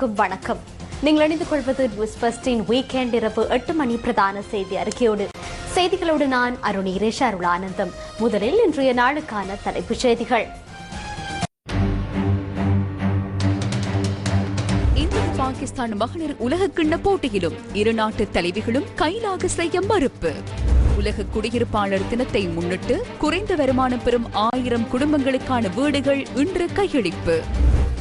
அனைவருக்கும் வணக்கம். நீங்கள் அணிந்து கொள்வது நியூஸ் ஃபர்ஸ்டின் வீக்கெண்ட் இரவு எட்டு மணி பிரதான செய்தி அறிக்கையோடு. செய்திகளோடு நான் அருணீரேஷ் அருளானந்தம். முதலில் இன்றைய நாளுக்கான தலைப்புச் செய்திகள். இந்திய பாகிஸ்தான் மகளிர் உலகக்கிண்ண போட்டியிலும் இரு நாட்டு தலைவிகளும் கைலாக செய்ய மறுப்பு. உலக குடியிருப்பாளர் தினத்தை முன்னிட்டு குறைந்த வருமானம் பெறும் ஆயிரம் குடும்பங்களுக்கான வீடுகள் இன்று கையளிப்பு.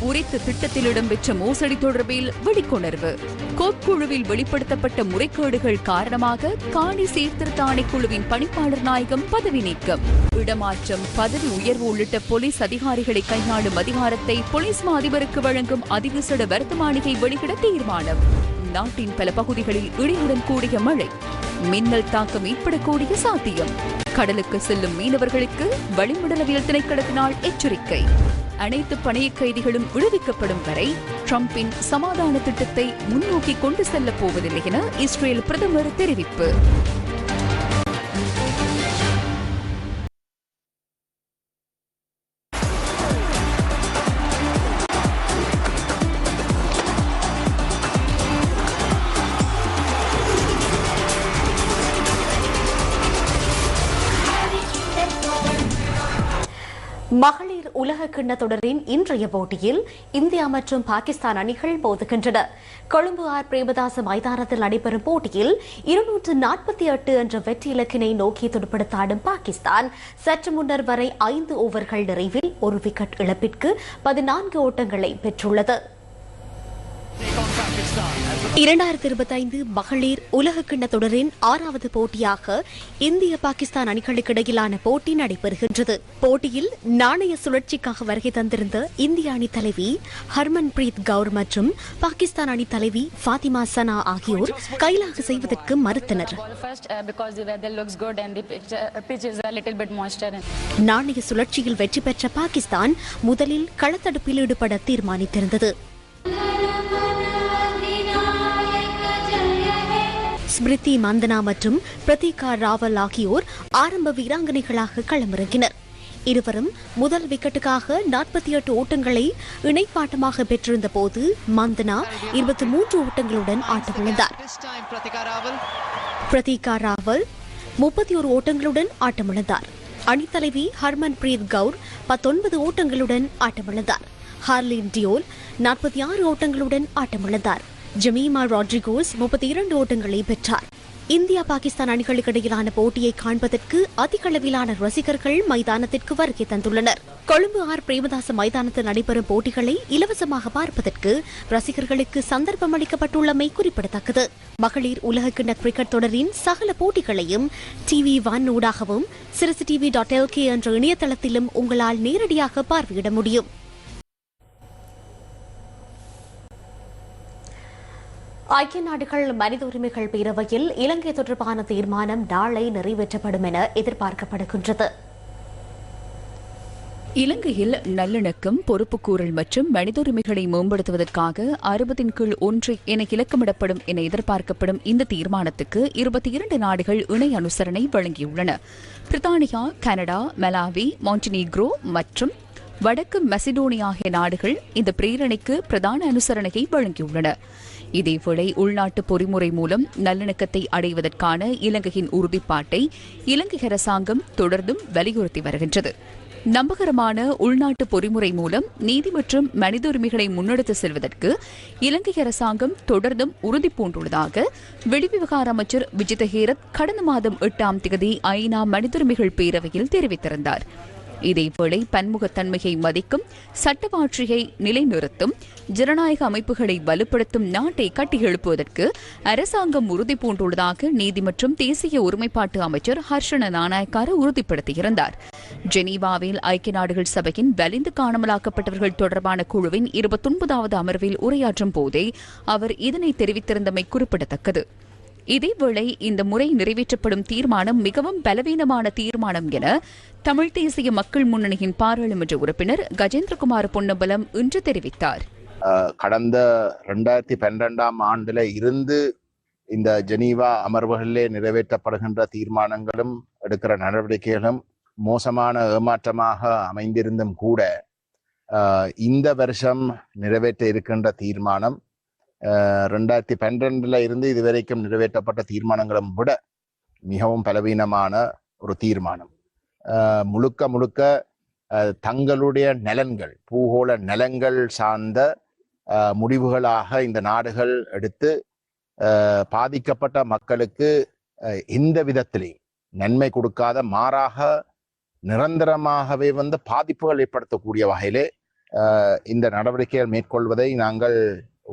உரித்த திட்டத்தில் இடம்பெற்ற மோசடி தொடர்பில் வெளிக்கொணர்வு கோப்புழுவில் வெளிப்படுத்தப்பட்ட முறைகேடுகள் காரணமாக காணி சீர்திருத்த ஆணைக்குழுவின் பணிப்பாளர் நாயகம் பதவி நீக்கம். இடமாற்றம் பதவி உயர்வு உள்ளிட்ட போலீஸ் அதிகாரிகளை கையாளும் அதிகாரத்தை போலீஸ் மா அதிபருக்கு வழங்கும் அதிவிசட வர்த்தமானிகை வெளியிட தீர்மானம். நாட்டின் பல பகுதிகளில் இடியுடன் கூடிய மழை மின்னல் தாக்கம் ஏற்படக்கூடிய சாத்தியம். கடலுக்கு செல்லும் மீனவர்களுக்கு வளிமண்டலவியல் திணைக்களத்தினால் எச்சரிக்கை. அனைத்து பணைய கைதிகளும் விடுவிக்கப்படும் வரை ட்ரம்பின் சமாதான திட்டத்தை முன்னோக்கி கொண்டு செல்லப் போவதில்லை என இஸ்ரேல் பிரதமர் தெரிவிப்பு. உலக கிண்ண தொடரின் இன்றைய போட்டியில் இந்தியா மற்றும் பாகிஸ்தான் அணிகள் மோதுகின்றன. கொழும்பு ஆர் பிரேமதாச மைதானத்தில் நடைபெறும் போட்டியில் இருநூற்று நாற்பத்தி எட்டு என்ற வெற்றி இலக்கினை நோக்கி துடுப்படுத்தாடும் பாகிஸ்தான் சற்று முன்னர் வரை ஐந்து ஓவர்கள் நிறைவில் ஒரு விக்கெட் இழப்பிற்கு பதினான்கு ஓட்டங்களை பெற்றுள்ளது. இரண்டாயிரத்தி இருபத்தைந்து மகளிர் உலக கிண்ண தொடரின் ஆறாவது போட்டியாக இந்திய பாகிஸ்தான் அணிகளுக்கு இடையிலான போட்டி நடைபெறுகின்றது. போட்டியில் நாணய சுழற்சிக்காக வருகை தந்திருந்த இந்திய அணி தலைவி ஹர்மன் பிரீத் கவுர் மற்றும் பாகிஸ்தான் அணி தலைவி ஃபாத்திமா சனா ஆகியோர் கைலாக செய்வதற்கு மறுத்தனர். நாணய சுழற்சியில் வெற்றி பெற்ற பாகிஸ்தான் முதலில் களத்தடுப்பில் ஈடுபட தீர்மானித்திருந்தது. ஸ்மிருதி மந்தனா மற்றும் பிரதீகா ராவல் ஆகியோர் ஆரம்ப வீராங்கனைகளாக களமிறங்கினர். இருவரும் முதல் விக்கெட்டுக்காக நாற்பத்தி எட்டு ஓட்டங்களை இணைப்பாட்டமாக பெற்றிருந்த போது மந்தனா இருபத்தி மூன்று ஓட்டங்களுடன் ஆட்டமிழந்தார். பிரதீகா ராவல். முப்பத்தி ஒரு ஓட்டங்களுடன் ஆட்டமிழந்தார். அணித்தலைவி ஹர்மன் பிரீத் கவுர் பத்தொன்பது ஓட்டங்களுடன் ஆட்டமிழந்தார். ஹார்லின் டியோல் நாற்பத்தி ஆறு ஓட்டங்களுடன் ஆட்டமிழந்தார். ஜமீமா ராட்ரிகோஸ் முப்பத்தி இரண்டு ஓட்டங்களை பெற்றார். இந்தியா பாகிஸ்தான் அணிகளுக்கு இடையிலான போட்டியை காண்பதற்கு அதிக அளவிலான ரசிகர்கள் மைதானத்திற்கு வருகை தந்துள்ளனர். கொழும்பு ஆர் பிரேமதாச மைதானத்தில் நடைபெறும் போட்டிகளை இலவசமாக பார்ப்பதற்கு ரசிகர்களுக்கு சந்தர்ப்பம் அளிக்கப்பட்டுள்ளமை குறிப்பிடத்தக்கது. மகளிர் உலகக்கிண்ண கிரிக்கெட் தொடரின் சகல போட்டிகளையும் டிவி ஒன் ஊடாகவும் சிறுசு டிவி டாட் எல்கே என்ற இணையதளத்திலும் உங்களால் நேரடியாக பார்வையிட முடியும். ஐக்கிய நாடுகள் மனித உரிமைகள் பேரவையில் இலங்கை தொடர்பான தீர்மானம் நாளை நிறைவேற்றப்படும் என எதிர்பார்க்கப்படுகின்றது. இலங்கையில் நல்லிணக்கம் பொறுப்புக்கூறல் மற்றும் மனித உரிமைகளை மேம்படுத்துவதற்காக அறுபதின் கீழ் ஒன்று என இலக்கமிடப்படும் என எதிர்பார்க்கப்படும் இந்த தீர்மானத்துக்கு இருபத்தி இரண்டு நாடுகள் இணை அனுசரணை வழங்கியுள்ளன. பிரித்தானியா கனடா மலாவி மாண்டினீக்ரோ மற்றும் வடக்கு மெசிடோனியா ஆகிய நாடுகள் இந்த பிரேரணைக்கு பிரதான அனுசரணையை வழங்கியுள்ளன. இதேவேளை உள்நாட்டு பொறிமுறை மூலம் நல்லிணக்கத்தை அடைவதற்கான இலங்கையின் உறுதிப்பாட்டை இலங்கை அரசாங்கம் தொடர்ந்தும் வலியுறுத்தி வருகின்றது. நம்பகரமான உள்நாட்டு பொறிமுறை மூலம் நீதி மற்றும் மனித உரிமைகளை முன்னெடுத்து செல்வதற்கு இலங்கை அரசாங்கம் தொடர்ந்தும் உறுதி பூண்டுள்ளதாக வெளிவிவகார அமைச்சர் விஜித ஹேரத் கடந்த மாதம் எட்டாம் தேதி ஐநா மனித உரிமைகள் பேரவையில் தெரிவித்திருந்தார். இதேவேளை பன்முகத்தன்மையை மதிக்கும் சட்டவாட்சியை நிலைநிறுத்தும் ஜனநாயக அமைப்புகளை வலுப்படுத்தும் நாட்டை கட்டியெழுப்புவதற்கு அரசாங்கம் உறுதி பூண்டுள்ளதாக நீதி மற்றும் தேசிய ஒருமைப்பாட்டு அமைச்சர் ஹர்ஷன நாணயக்கார உறுதிப்படுத்தியிருந்தார். ஜெனீவாவில் ஐக்கிய நாடுகள் சபையின் வலிந்து காணாமலாக்கப்பட்டவர்கள் தொடர்பான குழுவின் இருபத்தொன்பதாவது அமர்வில் உரையாற்றும் போதே அவர் இதனை தெரிவித்திருந்தமை குறிப்பிடத்தக்கது. இதேவேளை இந்த முறை நிறைவேற்றப்படும் தீர்மானம் மிகவும் பலவீனமான தீர்மானம் என தமிழ் தேசிய மக்கள் முன்னணியின் பாராளுமன்ற உறுப்பினர் கஜேந்திரகுமார் பொன்னம்பலம் இன்று தெரிவித்தார். கடந்த ரெண்டாயிரத்தி பன்னிரெண்டாம் ஆண்டுல இருந்து இந்த ஜெனீவா அமர்வுகளிலே நிறைவேற்றப்படுகின்ற தீர்மானங்களும் எடுக்கிற நடவடிக்கைகளும் மோசமான ஏமாற்றமாக அமைந்திருந்தும் கூட ஆஹ் இந்த வருஷம் நிறைவேற்ற இருக்கின்ற தீர்மானம் ரெண்டாயிரத்தி பன்னிரெண்டுல இருந்து இதுவரைக்கும் நிறைவேற்றப்பட்ட தீர்மானங்களும் விட மிகவும் பலவீனமான ஒரு தீர்மானம். ஆஹ் முழுக்க முழுக்க தங்களுடைய நலன்கள் பூகோள நலன்கள் சார்ந்த ஆஹ் முடிவுகளாக இந்த நாடுகள் எடுத்து ஆஹ் பாதிக்கப்பட்ட மக்களுக்கு இந்த எந்த விதத்திலையும் நன்மை கொடுக்காத மாறாக நிரந்தரமாகவே வந்து பாதிப்புகள் ஏற்படுத்தக்கூடிய வகையிலே ஆஹ் இந்த நடவடிக்கைகள் மேற்கொள்வதை நாங்கள்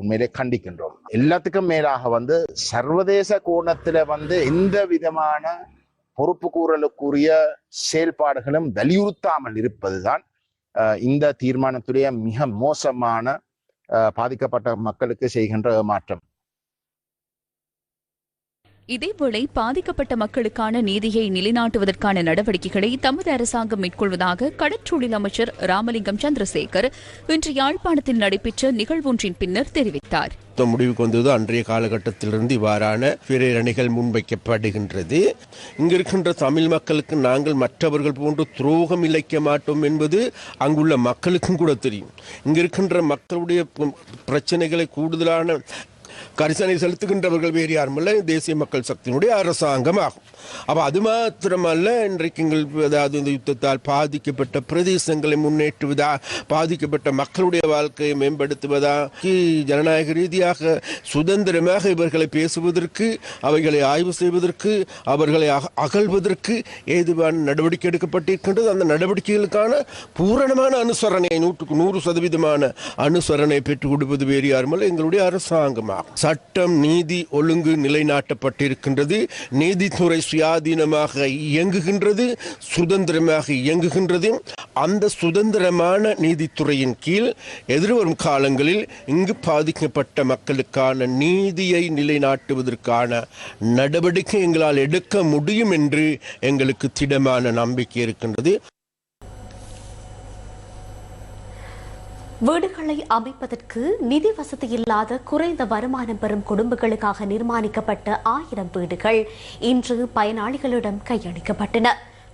உண்மையிலே கண்டிக்கின்றோம். எல்லாத்துக்கும் மேலாக வந்து சர்வதேச கோணத்துல வந்து எந்த விதமான பொறுப்பு கூறலுக்குரிய செயல்பாடுகளும் வலியுறுத்தாமல் இருப்பதுதான் இந்த தீர்மானத்துடைய மிக மோசமான பாதிக்கப்பட்ட மக்களுக்கு செய்கின்ற மாற்றம். இதேவேளை பாதிக்கப்பட்ட மக்களுக்கான நீதியை நிலைநாட்டுவதற்கான நடவடிக்கைகளை தமது அரசாங்கம் மேற்கொள்வதாக கடற்றொழில் அமைச்சர் ராமலிங்கம் சந்திரசேகர் இன்று யாழ்ப்பாணத்தில் நடைபெற்ற நிகழ்வொன்றின் பின்னர் தெரிவித்தார். யுத்த முடிவுக்கு வந்தது அன்றைய காலகட்டத்திலிருந்து இவ்வாறான பிரேரணிகள் முன்வைக்கப்படுகின்றது. இங்கிருக்கின்ற தமிழ் மக்களுக்கு நாங்கள் மற்றவர்கள் போன்று துரோகம் இழைக்க மாட்டோம் என்பது அங்குள்ள மக்களுக்கும் கூட தெரியும். இங்கிருக்கின்ற மக்களுடைய ப- பிரச்சனைகளை கூடுதலான கரிசனை செலுத்துகின்றவர்கள் வேறு யாருமல்ல தேசிய மக்கள் சக்தியினுடைய அரசாங்கம் ஆகும் அப்போ அது மாத்திரமல்ல இன்றைக்கு எங்கள் அதாவது இந்த யுத்தத்தால் பாதிக்கப்பட்ட பிரதேசங்களை முன்னேற்றுவதா பாதிக்கப்பட்ட மக்களுடைய வாழ்க்கையை மேம்படுத்துவதா ஜனநாயக ரீதியாக சுதந்திரமாக இவர்களை பேசுவதற்கு அவைகளை ஆய்வு செய்வதற்கு அவர்களை அக- அகழ்வதற்கு ஏதுவான நடவடிக்கை எடுக்கப்பட்டிருக்கின்றது. அந்த நடவடிக்கைகளுக்கான பூரணமான அனுசரணையை நூற்றுக்கு நூறு சதவீதமான அனுசரணை பெற்றுக் கொடுப்பது வேறு யாருமல்ல எங்களுடைய அரசாங்கமாகும். சட்டம் நீதி ஒழுங்கு நிலைநாட்டப்பட்டிருக்கின்றது. நீதித்துறை சுயாதீனமாக இயங்குகின்றது சுதந்திரமாக இயங்குகின்றது. அந்த சுதந்திரமான நீதித்துறையின் கீழ் எதிர்வரும் காலங்களில் இங்கு பாதிக்கப்பட்ட மக்களுக்கான நீதியை நிலைநாட்டுவதற்கான நடவடிக்கை எங்களால் எடுக்க முடியும் என்று எங்களுக்கு திடமான நம்பிக்கை இருக்கின்றது. வீடுகளை அமைப்பதற்கு நிதி வசதி இல்லாத குறைந்த வருமானம் பெறும் குடும்பங்களுக்காக நிர்மாணிக்கப்பட்ட ஆயிரம் வீடுகள் இன்று பயனாளிகளிடம் கையளிக்கப்பட்டன.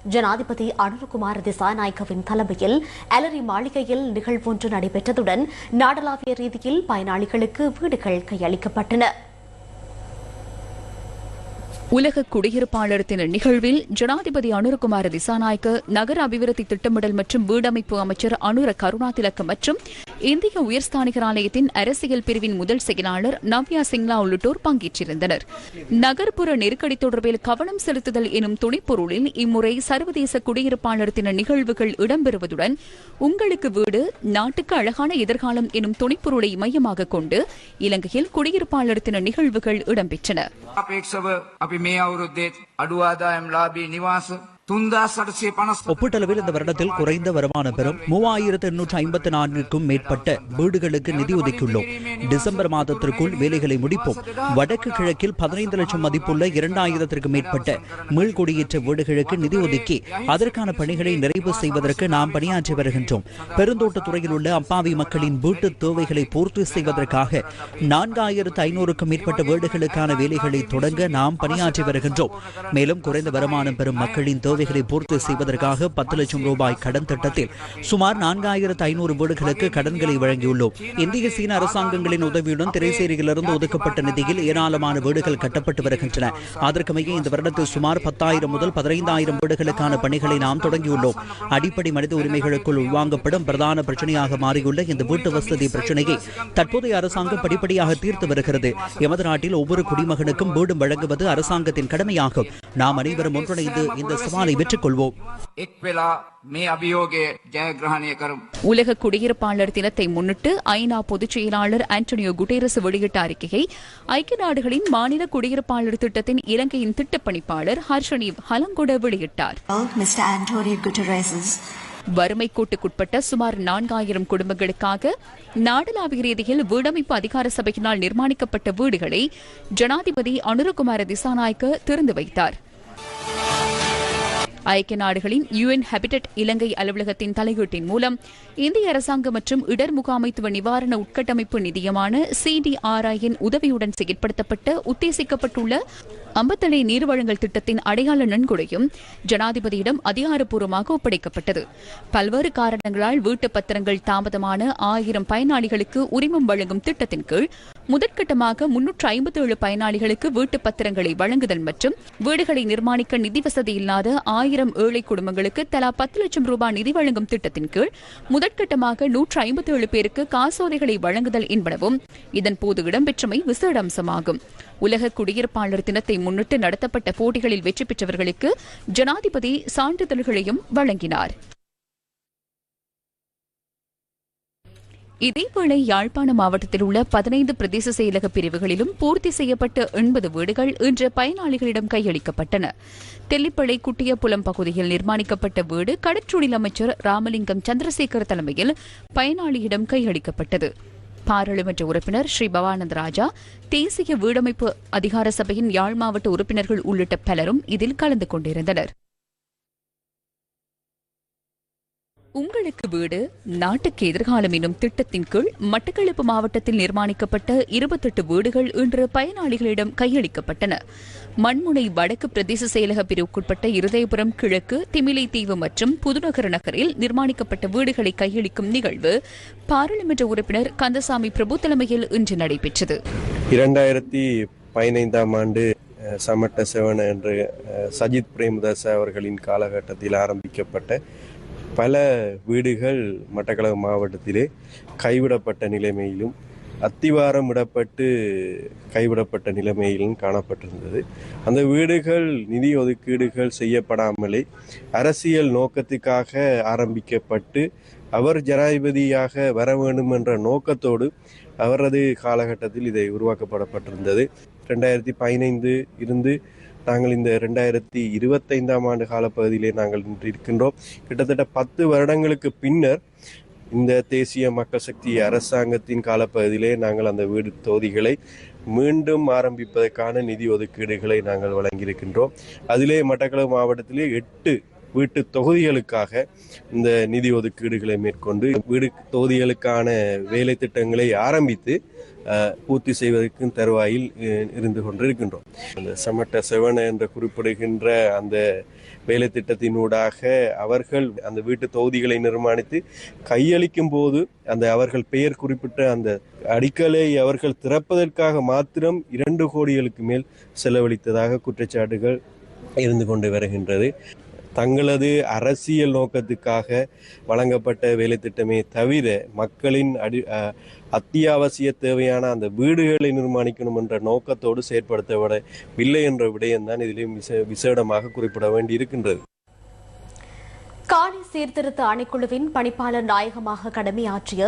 ஜனாதிபதி அனுர்குமார் திசாநாயக்கவின் தலைமையில் அலரி மாளிகையில் நிகழ்வொன்று நடைபெற்றதுடன் நாடளாவிய ரீதியில் பயனாளிகளுக்கு வீடுகள் கையளிக்கப்பட்டன. உலக குடியிருப்பாளர் தின நிகழ்வில் ஜனாதிபதி அனுரகுமார் திசாநாயக்க நகர அபிவிருத்தி திட்டமிடல் மற்றும் வீடமைப்பு அமைச்சர் அனுர கருணாதிலக்க மற்றும் இந்திய உயர்ஸ்தானிகர் ஆலயத்தின் அரசியல் பிரிவின் முதல் செயலாளர் நவ்யா சிங்லா உள்ளிட்டோர் பங்கேற்றிருந்தனர். நகர்ப்புற நெருக்கடி தொடர்பில் கவனம் செலுத்துதல் எனும் துணைப்பொருளில் இம்முறை சர்வதேச குடியிருப்பாளர் தின நிகழ்வுகள் இடம்பெறுவதுடன் உங்களுக்கு வீடு நாட்டுக்கு அழகான எதிர்காலம் எனும் துணைப்பொருளை மையமாக கொண்டு இலங்கையில் குடியிருப்பாளர் தின நிகழ்வுகள் இடம்பெற்றன. මේ අවුරුද්දේ අඩු ආදායම් ලාභී නිවාස ஒப்பீட்டளவில் இந்த வருடத்தில் குறைந்த வருமானம் பெறும் மூவாயிரத்து எண்ணூற்று ஐம்பத்தி நான்குக்கும் மேற்பட்ட வீடுகளுக்கு நிதி ஒதுக்கியுள்ளோம். டிசம்பர் மாதத்திற்குள் வேலைகளை முடிப்போம். வடக்கு கிழக்கில் பதினைந்து லட்சம் மதிப்புள்ள இரண்டாயிரத்திற்கும் மேற்பட்ட மீள்குடியேற்ற வீடுகளுக்கு நிதி ஒதுக்கி அதற்கான பணிகளை நிறைவு செய்வதற்கு நாம் பணியாற்றி வருகின்றோம். பெருந்தோட்ட துறையில் உள்ள அப்பாவி மக்களின் வீட்டு தேவைகளை பூர்த்தி செய்வதற்காக நான்காயிரத்து ஐநூறுக்கும் மேற்பட்ட வீடுகளுக்கான வேலைகளை தொடங்க நாம் பணியாற்றி வருகின்றோம். மேலும் குறைந்த வருமானம் பெறும் மக்களின் தேவைகளை பூர்த்தி செய்வதற்காக பத்து லட்சம் ரூபாய் கடன் திட்டத்தில் சுமார் நான்காயிரத்து ஐநூறு வீடுகளுக்கு கடன்களை வழங்கியுள்ளோம். இந்திய சீன அரசாங்கங்களின் உதவியுடன் திரைசேரியிலிருந்து ஒதுக்கப்பட்ட நிதியில் ஏராளமான வீடுகள் கட்டப்பட்டு வருகின்றன. அதற்கமைய இந்த வருடத்தில் சுமார் பத்தாயிரம் முதல் பதினைந்தாயிரம் வீடுகளுக்கான பணிகளை நாம் தொடங்கியுள்ளோம். அடிப்படை மனித உரிமைகளுக்குள் உள்வாங்கப்படும் பிரதான பிரச்சனையாக மாறியுள்ள இந்த வீட்டு வசதி பிரச்சனையை தற்போதைய அரசாங்கம் படிப்படியாக தீர்த்து வருகிறது. எமது நாட்டில் ஒவ்வொரு குடிமகனுக்கும் வீடு வழங்குவது அரசாங்கத்தின் கடமையாகும். நாம் அனைவரும் ஒன்றிணைந்து இந்த சவாலை பெற்றுக் கொள்வோம் உலக குடியிருப்பாளர் தினத்தை முன்னிட்டு ஐநா பொதுச் செயலாளர் ஆண்டனியோ குட்டேரஸ் வெளியிட்ட அறிக்கையை ஐக்கிய நாடுகளின் மாநில குடியிருப்பாளர் திட்டத்தின் இலங்கையின் திட்டப்பணிப்பாளர் ஹர்ஷனீவ் ஹலங்கொட வெளியிட்டார். வறுமை கூட்டுக்குட்பட்ட சுமார் நான்காயிரம் குடும்பங்களுக்காக நாடளாவிய ரீதியில் வீடமைப்பு அதிகார சபையினால் நிர்மாணிக்கப்பட்ட வீடுகளை ஜனாதிபதி அனுரகுமார திசாநாயக்க திறந்து வைத்தார். ஐக்கிய நாடுகளின் யுஎன் ஹேபிடட் இலங்கை அலுவலகத்தின் தலையீட்டின் மூலம் இந்திய அரசாங்கம் மற்றும் இடர் முகாமைத்துவ நிவாரண உட்கட்டமைப்பு நிதியமான சிடிஆர்ஐயின் உதவியுடன் செயற்படுத்தப்பட்ட உத்தேசிக்கப்பட்டுள்ள அம்பத்தலை நீர் வழங்கல் திட்டத்தின் அடையாள நன்கொடையும் ஜனாதிபதியிடம் அதிகாரப்பூர்வமாக ஒப்படைக்கப்பட்டது. பல்வேறு காரணங்களால் வீட்டு பத்திரங்கள் தாமதமான ஆயிரம் பயனாளிகளுக்கு உரிமம் வழங்கும் திட்டத்தின் கீழ் முதற்கட்டமாக முன்னூற்று ஐம்பத்தி ஏழு பயனாளிகளுக்கு வீட்டு பத்திரங்களை வழங்குதல் மற்றும் வீடுகளை நிர்மாணிக்க நிதி வசதி இல்லாத ஆயிரம் ஏழை குடும்பங்களுக்கு தலா பத்து லட்சம் ரூபாய் நிதி வழங்கும் திட்டத்தின் கீழ் முதற்கட்டமாக நூற்று ஐம்பத்தி ஏழு பேருக்கு காசோலைகளை வழங்குதல் என்பனவும் இதன்போது இடம்பெற்றமை விசேட அம்சமாகும். உலக குடியிருப்பாளர் தினத்தை முன்னிட்டு நடத்தப்பட்ட போட்டிகளில் வெற்றி பெற்றவர்களுக்கு ஜனாதிபதி சான்றிதழ்களையும் வழங்கினார். இதேவேளை யாழ்ப்பாண மாவட்டத்தில் உள்ள பதினைந்து பிரதேச செயலக பிரிவுகளிலும் பூர்த்தி செய்யப்பட்ட எண்பது வீடுகள் இன்று பயனாளிகளிடம் கையளிக்கப்பட்டன. தெல்லிப்பளை குட்டியப்புலம் பகுதியில் நிர்மாணிக்கப்பட்ட வீடு கடற்றொழில் அமைச்சர் ராமலிங்கம் சந்திரசேகர் தலைமையில் பயனாளியிடம் கையளிக்கப்பட்டது. பாராளுமன்ற உறுப்பினர் ஸ்ரீ பவானந்த ராஜா தேசிய வீடமைப்பு அதிகார சபையின் யாழ் மாவட்ட உறுப்பினர்கள் உள்ளிட்ட பலரும் இதில் கலந்து கொண்டிருந்தனர். உங்களுக்கு வீடு நாட்டுக்கு எதிர்காலம் எனும் திட்டத்தின் கீழ் மட்டக்களப்பு மாவட்டத்தில் நிர்மாணிக்கப்பட்ட இருபத்தெட்டு வீடுகள் இன்று பயனாளிகளிடம் கையளிக்கப்பட்டன. மண்முனை வடக்கு பிரதேச செயலக பிரிவுக்குட்பட்ட இருதயபுரம் கிழக்கு திமிலை தீவு மற்றும் புதுநகர் நகரில் நிர்மாணிக்கப்பட்ட வீடுகளை கையளிக்கும் நிகழ்வு பாராளுமன்ற உறுப்பினர் கந்தசாமி பிரபு தலைமையில் இன்று நடைபெற்றது. இரண்டாயிரத்தி பதினைந்தாம் ஆண்டு சமட்ட செவன என்று சஜித் பிரேமதாஸ் அவர்களின் காலகட்டத்தில் ஆரம்பிக்கப்பட்ட பல வீடுகள் மட்டக்களப்பு மாவட்டத்திலே கைவிடப்பட்ட நிலைமையிலும் அத்திவாரம் விடப்பட்டு கைவிடப்பட்ட நிலைமையிலும் காணப்பட்டிருந்தது. அந்த வீடுகள் நிதி ஒதுக்கீடுகள் செய்யப்படாமலே அரசியல் நோக்கத்துக்காக ஆரம்பிக்கப்பட்டு அவர் ஜனாதிபதியாக வர வேண்டும் என்ற நோக்கத்தோடு அவரது காலகட்டத்தில் இதை உருவாக்கப்படப்பட்டிருந்தது. ரெண்டாயிரத்தி பதினைந்து இருந்து நாங்கள் இந்த ரெண்டாயிரத்தி இருபத்தைந்தாம் ஆண்டு காலப்பகுதியிலே நாங்கள் நின்றிருக்கின்றோம். இருக்கின்றோம் கிட்டத்தட்ட பத்து வருடங்களுக்கு பின்னர் இந்த தேசிய மக்கள் சக்தி அரசாங்கத்தின் காலப்பகுதியிலே நாங்கள் அந்த வீடு தொகுதிகளை மீண்டும் ஆரம்பிப்பதற்கான நிதி ஒதுக்கீடுகளை நாங்கள் வழங்கியிருக்கின்றோம். அதிலே மட்டக்களவு மாவட்டத்திலே எட்டு வீட்டு தொகுதிகளுக்காக இந்த நிதி ஒதுக்கீடுகளை மேற்கொண்டு வீடு தொகுதிகளுக்கான வேலை திட்டங்களை ஆரம்பித்து பூர்த்தி செய்வதற்கும் தருவாயில் இருந்து கொண்டிருக்கின்றோம். அந்த சமட்ட செவன என்று குறிப்பிடுகின்ற அந்த வேலை திட்டத்தினூடாக அவர்கள் அந்த வீட்டு தொகுதிகளை நிர்மாணித்து கையளிக்கும் போது அந்த அவர்கள் பெயர் குறிப்பிட்ட அந்த அடிக்கலை அவர்கள் திறப்பதற்காக மாத்திரம் இரண்டு கோடிகளுக்கு மேல் செலவழித்ததாக குற்றச்சாட்டுகள் இருந்து கொண்டு வருகின்றது. தங்களது அரசியல் நோக்கத்துக்காக வழங்கப்பட்ட வேலை திட்டமே தவிர மக்களின் அடி அஹ், அத்தியாவசிய தேவையான அந்த வீடுகளை நிர்மாணிக்கணும் என்ற நோக்கத்தோடு செயற்படுத்தப்படவில்லை என்ற விடயம்தான் இதிலும் விசே விசேடமாக குறிப்பிட வேண்டி இருக்கின்றது காணி சீர்திருத்த ஆணைக்குழுவின் பணிப்பாளர் நாயகமாக கடமையாற்றிய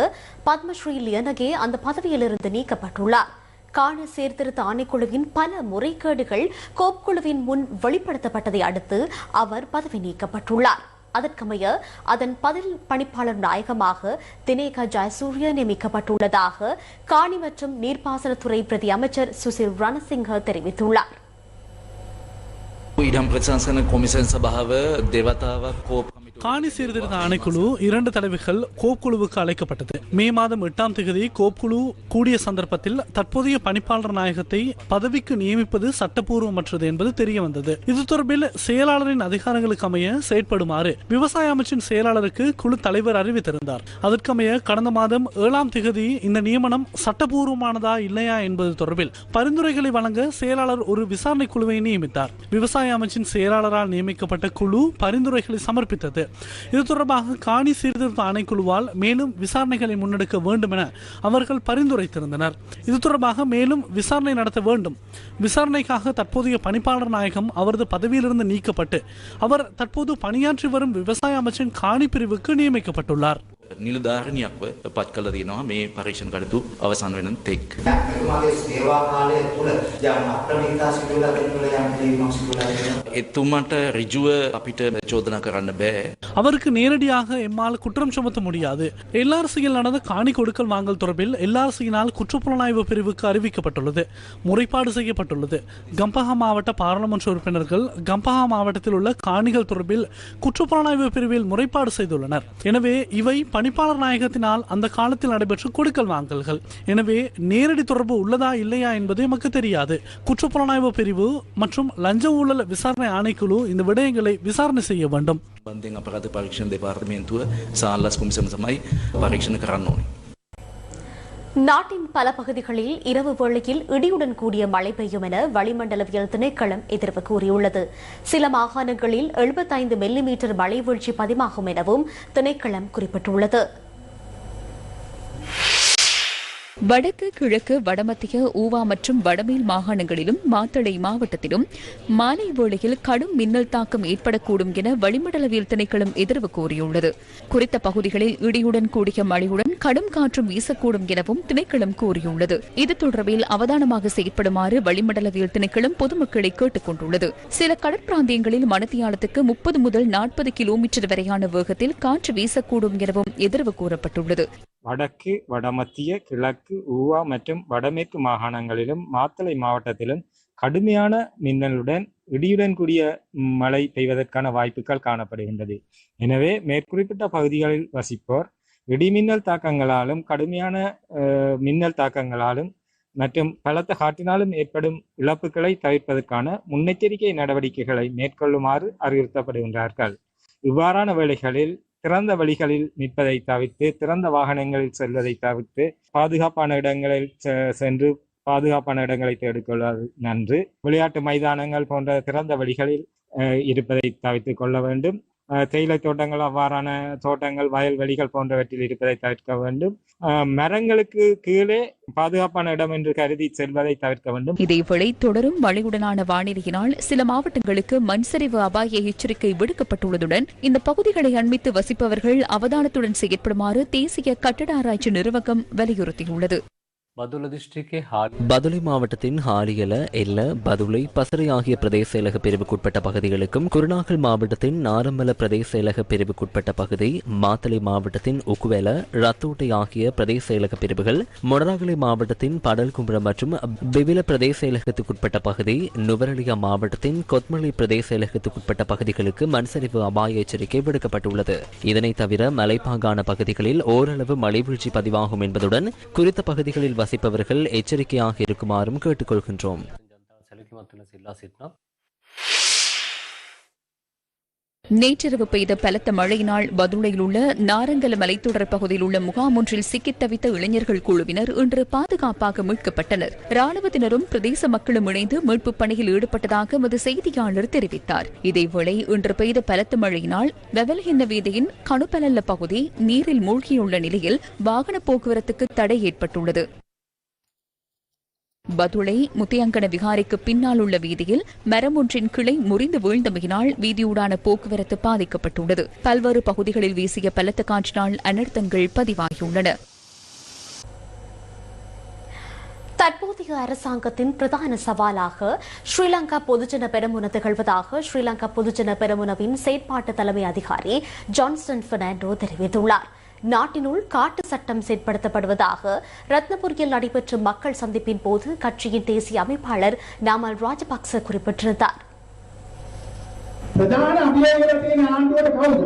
பத்மஸ்ரீ லியனகே அந்த பதவியிலிருந்து நீக்கப்பட்டுள்ளார். காண சீர்திருத்த ஆணைக்குழுவின் பல முறைகேடுகள் கோப் குழுவின் முன் வெளிப்படுத்தப்பட்டதை அடுத்து அவர் பதவி நீக்கப்பட்டுள்ளார் அதற்கமைய அதன் பதில் பணிப்பாளர் நாயகமாக தினேகா ஜெயசூரிய நியமிக்கப்பட்டுள்ளதாக காணி மற்றும் நீர்ப்பாசனத்துறை பிரதி அமைச்சர் சுசில் ரணசிங்க தெரிவித்துள்ளார் ඉඩම් ප්‍රශංසන කොමිසන් සභාව දෙවතාවක් කෝප காணி சீர்திருத்த ஆணைக்குழு இரண்டு தலைவர்கள் கோப் குழுவுக்கு அழைக்கப்பட்டது. மே மாதம் எட்டாம் தேதி கோப் குழு கூடிய சந்தர்ப்பத்தில் தற்போதைய பணிப்பாளர் நாயகத்தை பதவிக்கு நியமிப்பது சட்டப்பூர்வமற்றது என்பது தெரிய வந்தது இது தொடர்பில் செயலாளரின் அதிகாரங்களுக்கு அமைய செயற்படுமாறு விவசாய அமைச்சின் செயலாளருக்கு குழு தலைவர் அறிவித்திருந்தார். அதற்கமைய கடந்த மாதம் ஏழாம் திகதி இந்த நியமனம் சட்டபூர்வமானதா இல்லையா என்பது தொடர்பில் பரிந்துரைகளை வழங்க செயலாளர் ஒரு விசாரணை குழுவை நியமித்தார். விவசாய அமைச்சின் செயலாளரால் நியமிக்கப்பட்ட குழு பரிந்துரைகளை சமர்ப்பித்தது. இது தொடர்பாக காணி சீர்திருத்த ஆணைக்குழுவால் மேலும் விசாரணைகளை முன்னெடுக்க வேண்டும் என அவர்கள் பரிந்துரைத்திருந்தனர். இது தொடர்பாக மேலும் விசாரணை நடத்த வேண்டும். விசாரணைக்காக தற்போதைய பணிப்பாளர் நாயகம் அவரது பதவியிலிருந்து நீக்கப்பட்டு அவர் தற்போது பணியாற்றி வரும் விவசாய அமைச்சின் காணி பிரிவுக்கு நியமிக்கப்பட்டுள்ளார். නිලධාරණයක්ව පත් කළ තියෙනවා මේ පරීක්ෂණ කටයුතු අවසන් වෙන තෙක්. එතුමාගේ සේවා කාලය තුළ යම් අප්‍රමිතා සිදුවලා තිබුණා යම් තීරණයක් සිදුවලා තියෙනවා. එතුමට රිජුව අපිට චෝදනා කරන්න බෑ. அவருக்கு நேரடியாக எம்மால் குற்றம் சுமத்த முடியாது எல்ஆர்சியில் நடந்த காணி கொடுக்கல் வாங்கல் தொடர்பில் எல்ஆர்சியினால் குற்றப்புலனாய்வு பிரிவுக்கு அறிவிக்கப்பட்டுள்ளது முறைப்பாடு செய்யப்பட்டுள்ளது கம்பஹா மாவட்ட பாராளுமன்ற உறுப்பினர்கள் கம்பஹா மாவட்டத்தில் உள்ள காணிகள் தொடர்பில் குற்றப்புலனாய்வு பிரிவில் முறைப்பாடு செய்துள்ளனர் எனவே இவை பணிப்பாளர் நாயகத்தினால் அந்த காலத்தில் நடைபெற்ற கொடுக்கல் வாங்கல்கள். எனவே நேரடி தொடர்பு உள்ளதா இல்லையா என்பது எமக்கு தெரியாது. குற்றப்புலனாய்வு பிரிவு மற்றும் லஞ்ச ஊழல் விசாரணை ஆணைக்குழு இந்த விடயங்களை விசாரணை செய்ய வேண்டும். பந்தேங்க அபராத பரீட்சண டிபார்ட்மெண்ட் சாலாஸ் கும்சம் சமாய் பரீட்சண கரான் நாட்டின் பல பகுதிகளில் இரவு வேளையில் இடியுடன் கூடிய மழை பெய்யும் என வளிமண்டலவியல் திணைக்களம் எதிர்ப்பு கூறியுள்ளது. சில மாகாணங்களில் எழுபத்தைந்து மில்லிமீட்டர் மழை வீழ்ச்சி பதிவாகும் எனவும் திணைக்களம் குறிப்பிட்டுள்ளது. வடக்கு கிழக்கு வடமத்திய ஊவா மற்றும் வடமேல் மாகாணங்களிலும் மாத்தளை மாவட்டத்திலும் மாலை வேளையில் கடும் மின்னல் தாக்கம் ஏற்படக்கூடும் என வளிமண்டலவியல் திணைக்களம் எதிர்வு கூறியுள்ளது. குறித்த பகுதிகளில் இடியுடன் கூடிய மழையுடன் கடும் காற்றும் வீசக்கூடும் எனவும் திணைக்களம் கூறியுள்ளது. இது தொடர்பில் அவதானமாக செயற்படுமாறு வளிமண்டலவியல் திணைக்களம் பொதுமக்களை கேட்டுக் கொண்டுள்ளது. சில கடற்பிராந்தியங்களில் மணத்தியாலத்துக்கு முப்பது முதல் நாற்பது கிலோமீட்டர் வரையான வேகத்தில் காற்று வீசக்கூடும் எனவும் எதிர்வு கூறப்பட்டுள்ளது. வடக்கு வடமத்திய கிழக்கு ஊவா மற்றும் வடமேற்கு மாகாணங்களிலும் மாத்தளை மாவட்டத்திலும் கடுமையான மின்னலுடன் இடியுடன் கூடிய மழை பெய்வதற்கான வாய்ப்புகள் காணப்படுகின்றது. எனவே மேற்குறிப்பிட்ட பகுதிகளில் வசிப்போர் இடிமின்னல் தாக்கங்களாலும் கடுமையான மின்னல் தாக்கங்களாலும் மற்றும் பலத்த காற்றினாலும் ஏற்படும் இழப்புகளை தவிர்ப்பதற்கான முன்னெச்சரிக்கை நடவடிக்கைகளை மேற்கொள்ளுமாறு அறிவுறுத்தப்படுகின்றார்கள். இவ்வாறான வேளைகளில் திறந்த வழிகளில் நிற்பதை தவிர்த்து திறந்த வாகனங்களில் செல்வதை தவிர்த்து பாதுகாப்பான இடங்களில் சென்று பாதுகாப்பான இடங்களை தேடிக்கொள்வது நன்று. விளையாட்டு மைதானங்கள் போன்ற திறந்த வழிகளில் அஹ், இருப்பதை தவிர்த்து கொள்ள வேண்டும். தேயிலை தோட்டங்கள் அவ்வாறான தோட்டங்கள் வயல்வெளிகள் போன்றவற்றில் இருப்பதை தவிர்க்க வேண்டும். மரங்களுக்கு கீழே பாதுகாப்பான இடம் என்று கருதி செல்வதை தவிர்க்க வேண்டும். இதேவேளை தொடரும் மழையுடனான வானிலையினால் சில மாவட்டங்களுக்கு மண்சரிவு அபாய எச்சரிக்கை விடுக்கப்பட்டுள்ளதுடன் இந்த பகுதிகளை அண்மித்து வசிப்பவர்கள் அவதானத்துடன் செயற்படுமாறு தேசிய கட்டட ஆராய்ச்சி நிறுவகம் வலியுறுத்தியுள்ளது. பதுளை மாவட்டத்தின் ஹாலியல எல்ல பதுளை பசறை ஆகிய பிரதேச செயலக பிரிவுக்குட்பட்ட பகுதிகளுக்கும் குருநாகல் மாவட்டத்தின் நாரம்பல பிரதேச செயலக பிரிவுக்குட்பட்ட பகுதி மாத்தளை மாவட்டத்தின் உக்குவேல ரத்தோட்டை ஆகிய பிரதேச செயலக பிரிவுகள் மொடராகலை மாவட்டத்தின் படல்கும்பரம் மற்றும் பிவில பிரதேச செயலகத்துக்குட்பட்ட பகுதி நுவரலியா மாவட்டத்தின் கொத்மலை பிரதேச செயலகத்துக்குட்பட்ட பகுதிகளுக்கு மண்சரிவு அபாய எச்சரிக்கை விடுக்கப்பட்டுள்ளது. இதனைத் தவிர மலைப்பாங்கான பகுதிகளில் ஓரளவு மழை வீழ்ச்சி பதிவாகும் என்பதுடன் குறித்த பகுதிகளில் வசிப்பவர்கள் எச்சரிக்கையாக இருக்குமாறும் கேட்டுக்கொள்கின்றோம். நேற்றிரவு பெய்த பலத்த மழையினால் பதுளையில் உள்ள நாரங்கல மலைத்தொடர் பகுதியில் உள்ள முகாம் ஒன்றில் சிக்கித் தவித்த இளைஞர்கள் குழுவினர் இன்று பாதுகாப்பாக மீட்கப்பட்டனர். ராணுவத்தினரும் பிரதேச மக்களும் இணைந்து மீட்பு பணியில் ஈடுபட்டதாக எமது செய்தியாளர் தெரிவித்தார். இதேவேளை இன்று பெய்த பலத்த மழையினால் வெவல்ஹின்ன வீதியின் கணுப்பலல்ல பகுதி நீரில் மூழ்கியுள்ள நிலையில் வாகன போக்குவரத்துக்கு தடை ஏற்பட்டுள்ளது. பதுளை முத்தியங்கன விகாரைக்கு பின்னால் உள்ள வீதியில் மரம் ஒன்றின் கிளை முறிந்து வீழ்ந்தமையினால் வீதியூடான போக்குவரத்து பாதிக்கப்பட்டுள்ளது. பல்வேறு பகுதிகளில் வீசிய பலத்த காற்றினால் அனர்த்தங்கள் பதிவாகியுள்ளன. தற்போதைய அரசாங்கத்தின் பிரதான சவாலாக ஸ்ரீலங்கா பொதுஜன பெரமுன திகழ்வதாக ஸ்ரீலங்கா பொதுஜன பெரமுனவின் செயற்பாட்டு தலைமை அதிகாரி ஜான்ஸ்டன் பெர்னாண்டோ தெரிவித்துள்ளார். நாட்டினுள் காட்டு சட்டம் செயற்படுத்தப்படுவதாக ரத்னபுரியில் நடைபெற்ற மக்கள் சந்திப்பின் போது கட்சியின் தேசிய அமைப்பாளர் நாமல் ராஜபக்ச குறிப்பிட்டிருந்தார். ಪ್ರಧಾನ ಅಭಿಯೋಗರೊಟ್ಟಿಗೆ ನಾನು ಆಂಡೋಟ ಹೌದು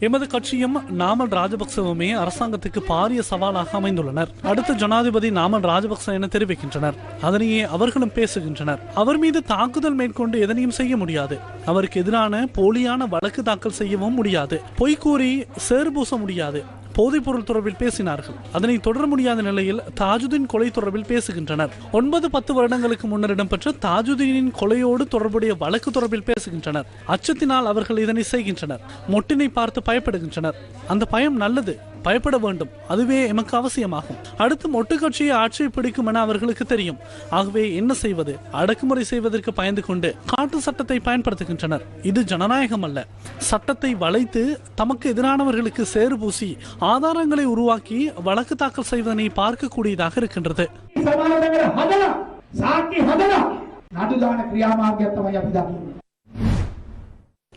எமது கட்சியும் நாமல் ராஜபக்சவுமே அரசாங்கத்துக்கு பாரிய சவாலாக அமைந்துள்ளனர். அடுத்த ஜனாதிபதி நாமல் ராஜபக்ச என தெரிவிக்கின்றனர். அதனையே அவர்களும் பேசுகின்றனர். அவர் மீது தாக்குதல் மேற்கொண்டு எதனையும் செய்ய முடியாது. அவருக்கு எதிரான போலியான வழக்கு தாக்கல் செய்யவும் முடியாது. பொய்கூறி சேர்பூச முடியாது. போதைப்பொருள் தொடர்பில் பேசினார்கள். அதனை தொடர முடியாத நிலையில் தாஜுதீன் கொலை தொடர்பில் பேசுகின்றனர். ஒன்பது பத்து வருடங்களுக்கு முன்னர் இடம்பெற்ற தாஜுதீனின் கொலையோடு தொடர்புடைய வழக்கு தொடர்பில் பேசுகின்றனர். அச்சத்தினால் அவர்கள் இதனை செய்கின்றனர். மொட்டினை பார்த்து பயப்படுகின்றனர். அந்த பயம் நல்லது. பயப்பட வேண்டும். அதுவே எமக்கு அவசியமாகும். அடுத்து மொட்டுக்கட்சியை ஆட்சியை பிடிக்கும் என அவர்களுக்கு தெரியும். ஆகவே என்ன செய்வது? அடக்குமுறை செய்வதற்கு பயந்து கொண்டு காட்டு சட்டத்தை பயன்படுத்துகின்றனர். இது ஜனநாயகம் அல்ல. சட்டத்தை வளைத்து தமக்கு எதிரானவர்களுக்கு சேறு பூசி ஆதாரங்களை உருவாக்கி வழக்கு தாக்கல் செய்வதனை பார்க்கக்கூடியதாக இருக்கின்றது.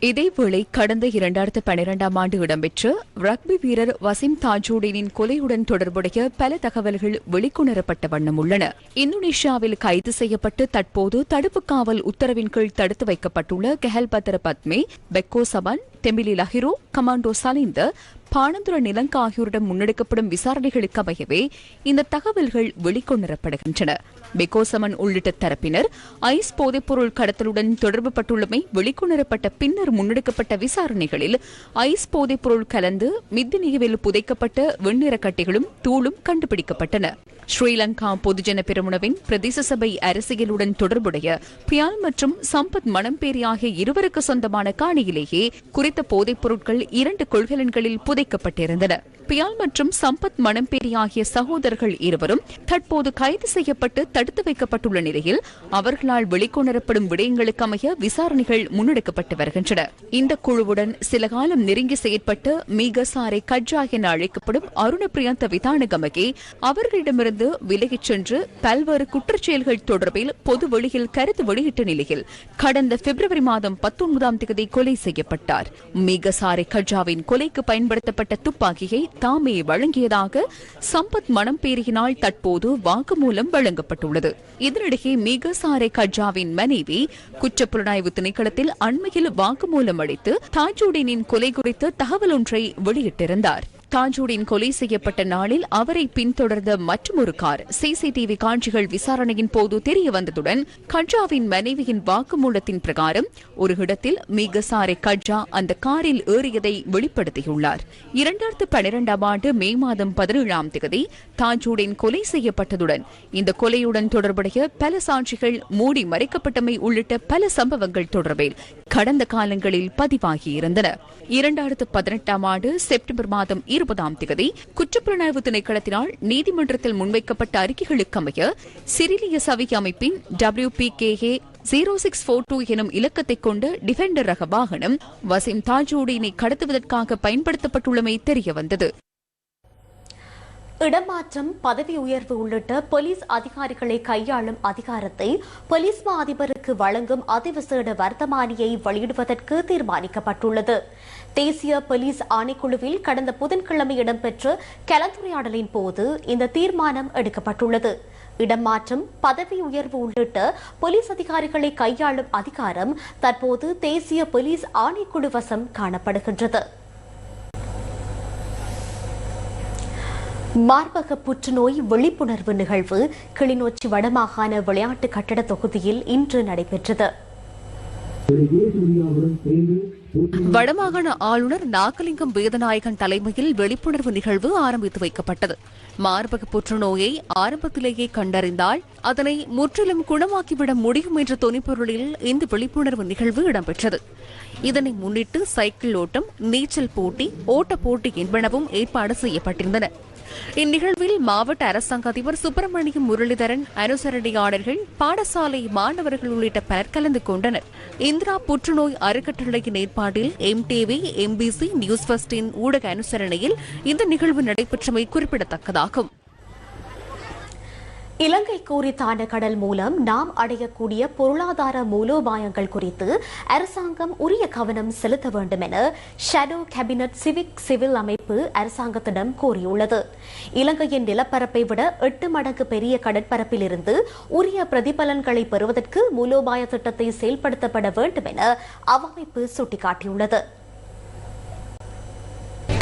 இதேவேளை கடந்த இரண்டாயிரத்து பனிரெண்டாம் ஆண்டு இடம்பெற்ற ரக்பி வீரர் வசிம் தாஜூடினின் கொலையுடன் தொடர்புடைய பல தகவல்கள் வெளிக்கொணரப்பட்ட வண்ணம் உள்ளன. இந்தோனேஷியாவில் கைது செய்யப்பட்டு தற்போது தடுப்பு காவல் உத்தரவின் கீழ் தடுத்து வைக்கப்பட்டுள்ள கெஹல்பத்ர பத்மே பெக்கோ சபான் தெம்பிலி லஹிரோ கமாண்டோ சலிந்த பாணந்துர நிலங்க ஆகியோரிடம் முன்னெடுக்கப்படும் விசாரணைகளுக்கு அமையவே இந்த தகவல்கள் வெளிக்கொணரப்படுகின்றன பெக்கோசமன் உள்ளிட்ட தரப்பினர் ஐஸ் போதைப்பொருள் கடத்தலுடன் தொடர்பு பட்டுள்ளமை வெளிக்கொணரப்பட்ட பின்னர் முன்னெடுக்கப்பட்ட விசாரணைகளில் ஐஸ் போதைப்பொருள் கலந்து மித்தினியவில் புதைக்கப்பட்ட வெண்ணிற கட்டிகளும் தூளும் கண்டுபிடிக்கப்பட்டன. ஸ்ரீலங்கா பொதுஜன பெருமுனவின் பிரதேச சபை அரசியலுடன் தொடர்புடைய பியால் மற்றும் சம்பத் மணம்பேரி ஆகிய இருவருக்கு சொந்தமான காணியிலேயே குறித்த போதைப் பொருட்கள் இரண்டு கொள்கலன்களில் புதைக்கப்பட்டிருந்தன பியால் மற்றும் சம்பத் மணம்பேரி ஆகிய சகோதரர்கள் இருவரும் தற்போது கைது செய்யப்பட்டு தடுத்து வைக்கப்பட்டுள்ள நிலையில் அவர்களால் வெளிக்கொணரப்படும் விடயங்களுக்கு அமைய விசாரணைகள் முன்னெடுக்கப்பட்டு வருகின்றன. இந்த குழுவுடன் சில காலம் நெருங்கி செயற்பட்டு மீகசாரை கட்ஜா என அழைக்கப்படும் அருண பிரியந்த விதானகமகே அவர்களிடமிருந்து விலகிச் சென்று பல்வேறு குற்றச்செயல்கள் தொடர்பில் பொது வெளியில் கருத்து வெளியிட்ட நிலையில் கடந்த பிப்ரவரி மாதம் பத்தொன்பதாம் தேதி கொலை செய்யப்பட்டார். மீகசாரை கட்ஜாவின் கொலைக்கு பயன்படுத்த பயன்படுத்தப்பட்ட துப்பாக்கியை தாமே வழங்கியதாக சம்பத் மணம்பேரியினால் தற்போது வாக்குமூலம் வழங்கப்பட்டுள்ளது. இதனிடையே மீகசாரை கட்ஜாவின் மனைவி குற்றப்புலனாய்வு திணைக்களத்தில் அண்மையில் வாக்குமூலம் அளித்து தாஜூடினின் கொலை குறித்து தகவல் ஒன்றை வெளியிட்டிருந்தார். தாஜூடின் கொலை செய்யப்பட்ட நாளில் அவரை பின்தொடர்ந்த மற்றொரு கார் சிசிடிவி காட்சிகள் விசாரணையின் போது தெரிய வந்ததுடன் கட்ஜாவின் மனைவியின் வாக்குமூலத்தின் பிரகாரம் ஒரு இடத்தில் மீகசாரை கட்ஜா அந்த காரில் ஏறியதை வெளிப்படுத்தியுள்ளார். இரண்டாயிரத்து பனிரெண்டாம் ஆண்டு மே மாதம் பதினேழாம் தேதி தாஜூடின் கொலை செய்யப்பட்டதுடன் இந்த கொலையுடன் தொடர்புடைய பல சாட்சிகள் மூடி மறைக்கப்பட்டமை உள்ளிட்ட பல சம்பவங்கள் தொடர்பில் கடந்த காலங்களில் பதிவாகியிருந்தன. இரண்டாயிரத்து பதினெட்டாம் ஆண்டு செப்டம்பர் மாதம் இருபதாம் தேதி குற்றப்புலனாய்வு திணைக்களத்தினால் நீதிமன்றத்தில் முன்வைக்கப்பட்ட அறிக்கைகளுக்கு அமைய சிறிலிய சபை அமைப்பின் W P K A zero six four two எனும் இலக்கத்தை கொண்ட டிஃபெண்டர் ரக வாகனம் வசிம் தாஜூடினை கடத்துவதற்காக பயன்படுத்தப்பட்டுள்ளமை தெரியவந்தது. இடமாற்றம் பதவி உயர்வு உள்ளிட்ட போலீஸ் அதிகாரிகளை கையாளும் அதிகாரத்தை போலீஸ் மா அதிபருக்கு வழங்கும் அதிவிசேட வர்த்தமானியை வெளியிடுவதற்கு தீர்மானிக்கப்பட்டுள்ளது. தேசிய போலீஸ் ஆணைக்குழுவில் கடந்த புதன்கிழமை இடம்பெற்ற கலந்துரையாடலின் போது இந்த தீர்மானம் எடுக்கப்பட்டுள்ளது. இடமாற்றம் பதவி உயர்வு உள்ளிட்ட போலீஸ் அதிகாரிகளை கையாளும் அதிகாரம் தற்போது தேசிய போலீஸ் ஆணைக்குழு வசம் காணப்படுகின்றது. மார்பக புற்றுநோய் விழிப்புணர்வு நிகழ்வு கிளிநொச்சி வடமாகாண விளையாட்டு கட்டட தொகுதியில் இன்று நடைபெற்றது. வடமாகாண ஆளுநர் நாகலிங்கம் வேதநாயகன் தலைமையில் விழிப்புணர்வு நிகழ்வு ஆரம்பித்து வைக்கப்பட்டது. மார்பக புற்றுநோயை ஆரம்பத்திலேயே கண்டறிந்தால் அதனை முற்றிலும் குணமாக்கிவிட முடியும் என்ற துணிப்பொருளில் இந்த விழிப்புணர்வு நிகழ்வு இடம்பெற்றது. இதனை முன்னிட்டு சைக்கிள் ஓட்டம் நீச்சல் போட்டி ஓட்ட போட்டி என்பனவும் ஏற்பாடு செய்யப்பட்டிருந்தன. இந்நிகழ்வில் மாவட்ட அரசாங்க அதிபர் சுப்பிரமணியம் முரளிதரன் அனுசரணையாளர்கள் பாடசாலை மாணவர்கள் உள்ளிட்ட பலர் கலந்து கொண்டனர். இந்திரா புற்றுநோய் அறக்கட்டளையின் ஏற்பாட்டில் எம்டிவி எம்பிசி நியூஸ் ஃபர்ஸ்டின் ஊடக அனுசரணையில் இந்த நிகழ்வு நடைபெற்றமை குறிப்பிடத்தக்கதாகும். இலங்கை கூறித்தான கடல் மூலம் நாம் அடையக்கூடிய பொருளாதார மூலோபாயங்கள் குறித்து அரசாங்கம் உரிய கவனம் செலுத்த வேண்டும் என ஷேடோ கேபினட் சிவிக் சிவில் அமைப்பு அரசாங்கத்திடம் கூறியுள்ளது. இலங்கையின் நிலப்பரப்பை விட எட்டு மடங்கு பெரிய கடற்பரப்பில் இருந்து உரிய பிரதிபலன்களை பெறுவதற்கு மூலோபாய திட்டத்தை செயல்படுத்தப்பட வேண்டும் என அவ்வமைப்பு சுட்டிக்காட்டியுள்ளது.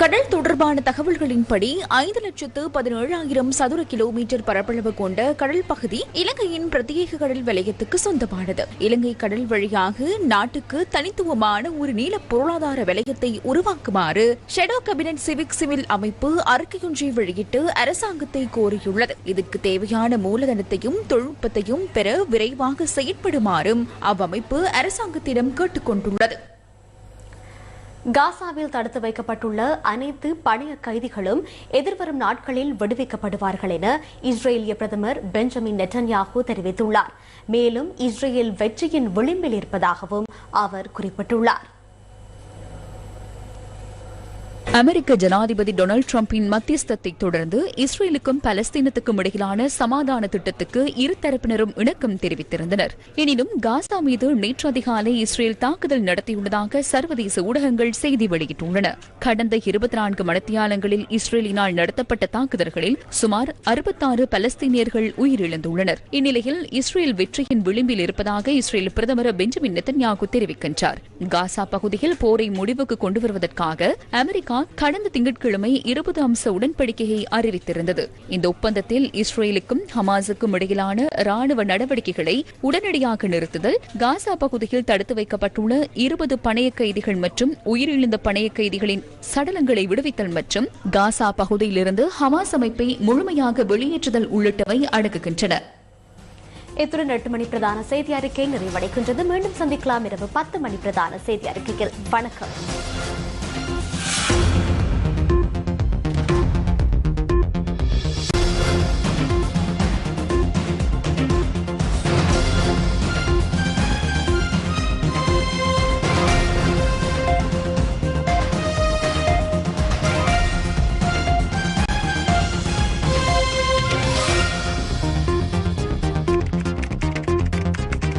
கடல் தொடர்பான தகவல்களின்படி ஐந்து லட்சத்து பதினேழாயிரம் சதுர கிலோமீட்டர் பரப்பளவு கொண்ட கடல் பகுதி இலங்கையின் பிரத்யேக கடல் வலயத்துக்கு சொந்தமானது. இலங்கை கடல் வழியாக நாட்டுக்கு தனித்துவமான ஒரு நீல பொருளாதார வலயத்தை உருவாக்குமாறு ஷெடோ கேபினட் சிவிக் சிவில் அமைப்பு அறிக்கையொன்றை வெளியிட்டு அரசாங்கத்தை கோரியுள்ளது. இதற்கு தேவையான மூலதனத்தையும் தொழில்நுட்பத்தையும் பெற விரைவாக செயற்படுமாறும் அவ்வமைப்பு அரசாங்கத்திடம் கேட்டுக்கொண்டுள்ளது. காசாவில் தடுத்து வைக்கப்பட்டுள்ள அனைத்து பணைய கைதிகளும் எதிர்வரும் நாட்களில் விடுவிக்கப்படுவார்கள் என இஸ்ரேலிய பிரதமர் பெஞ்சமின் நெட்டன்யாகு தெரிவித்துள்ளார். மேலும் இஸ்ரேல் வெற்றியின் விளிம்பில் இருப்பதாகவும் அவர் குறிப்பிட்டுள்ளார். அமெரிக்க ஜனாதிபதி டொனால்டு டிரம்பின் மத்தியஸ்தத்தை தொடர்ந்து இஸ்ரேலுக்கும் பலஸ்தீனத்துக்கும் இடையிலான சமாதான திட்டத்துக்கு இருதரப்பினரும் இணக்கம் தெரிவித்திருந்தனர். எனினும் காசா மீது நேற்று அதிகாலை இஸ்ரேல் தாக்குதல் நடத்தியுள்ளதாக சர்வதேச ஊடகங்கள் செய்தி வெளியிட்டுள்ளன. கடந்த இருபத்தி நான்கு மணித்தியாலங்களில் இஸ்ரேலினால் நடத்தப்பட்ட தாக்குதல்களில் சுமார் அறுபத்தாறு பலஸ்தீனியர்கள் உயிரிழந்துள்ளனர். இந்நிலையில் இஸ்ரேல் வெற்றியின் விளிம்பில் இருப்பதாக இஸ்ரேல் பிரதமர் பெஞ்சமின் நெத்தன்யாகு தெரிவிக்கின்றார். காசா பகுதியில் போரை முடிவுக்கு கொண்டு வருவதற்காக அமெரிக்கா கடந்த திங்கட்கிழமை இருபது அம்ச உடன்படிக்கையை அறிவித்திருந்தது. இந்த ஒப்பந்தத்தில் இஸ்ரேலுக்கும் ஹமாஸுக்கும் இடையிலான ராணுவ நடவடிக்கைகளை உடனடியாக நிறுத்துதல் காசா பகுதியில் தடுத்து வைக்கப்பட்டுள்ள இருபது பணைய கைதிகள் மற்றும் உயிரிழந்த பணைய கைதிகளின் சடலங்களை விடுவித்தல் மற்றும் காசா பகுதியிலிருந்து ஹமாஸ் அமைப்பை முழுமையாக வெளியேற்றுதல் உள்ளிட்டவை அடங்குகின்றன. இத்துடன் எட்டு மணி பிரதான செய்தி அறிக்கை நிறைவடைகின்றது. மீண்டும் சந்திக்கலாம் இரவு பத்து மணி பிரதான செய்தி அறிக்கையில். வணக்கம்.